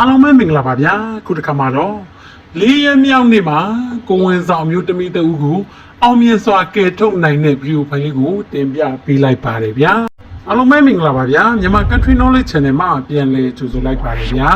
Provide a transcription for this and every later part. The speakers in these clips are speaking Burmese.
အားလုံးပဲမင်္ဂလာပါဗျာခုတစ်ခါမှာတော့လေးရက်မြောက်နေ့မှာကိုဝင်ဆောင်မျိုးတမိတဦးကိုအောင်မြင်စွာကယ်ထုတ်နိုင်တဲ့ဗီဒီယိုဖိုင်လေးကိုတင်ပြပေးလိုက်ပါတယ်ဗျာအားလုံးပဲမင်္ဂလာပါဗျာမြန်မာ Country Knowledge Channel မှာပြန်လည်ကြိုဆိုလိုက်ပါတယ်ဗျာ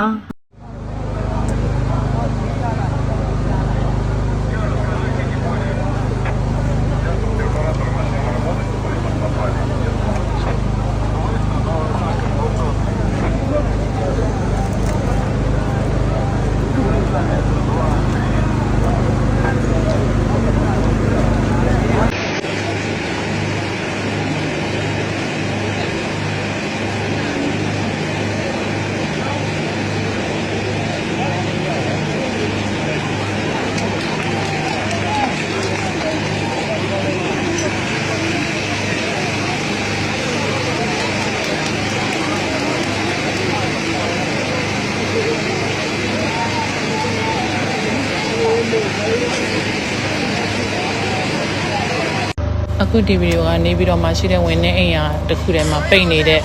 အခုဒီဗီဒီယိုကနေပြီးတော့မှရှိတဲ့ဝင်နေအိမ်ယာတစ်ခုထဲမှာပိတ်နေတဲ့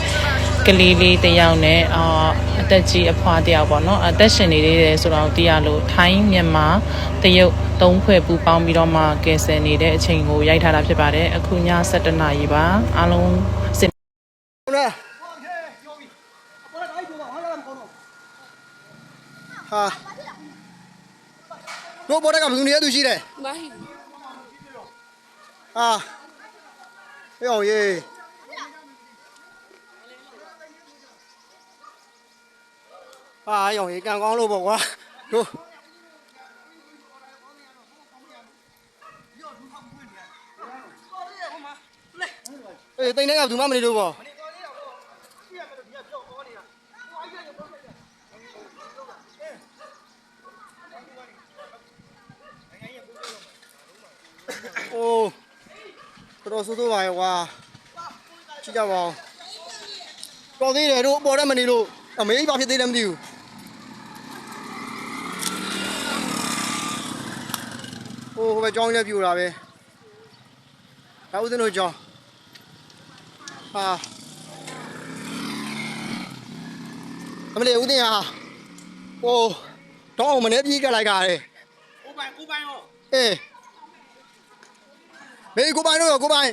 ကလေးလေးတစ်ယောက်နဲ့အာအသက်ကြီးအဖွားတစ်ယောက်ပေါ့နော်အသက်ရှင်နေသေးတယ်ဆိုတော့တရားလို့ထိုင်းမြန်မာတရုတ်သုံးဖွဲ့ပူပေါင်းပြီးတော့မှကယ်ဆယ်နေတဲ့အချိန်ကိုရိုက်ထားတာဖြစ်ပါတယ်အခုည7:00နာရီပါအားလုံးစင်ဟုတ်လားဟာ တို့ဘောတကဘယ်သူနေရသူရှိတယ်ဘာဟိဟာဟေးအောင်ရေဟာရောင်ရေကန်ကောင်းလို့ပေါ့ကွာတို့အေးတိန်တဲ့ကဘူးမှမနေလို့ပေါ့โอ้တော်တော်ဆိုးဆိုးပါရဲ့ကွာကြည့်ကြပါဦးတော်သေးတယ်တို့ပေါ်တယ်မနေလို့အမေကြီးဘာဖြစ်သေးလဲမသိဘူးဟိုဟိုပဲကြောင်းလေးပြူတာပဲဒါဦးစင်းတို့ကြောင်းဟာအမလေးဦးတင်ဟာဟိုတော့အောင်မနေပြေးကြလိုက်ကြတယ်ကိုပိုင်ကိုပိုင်ရောအေး ဘေးကိုပိုင်တို့ရောကိုပိုင်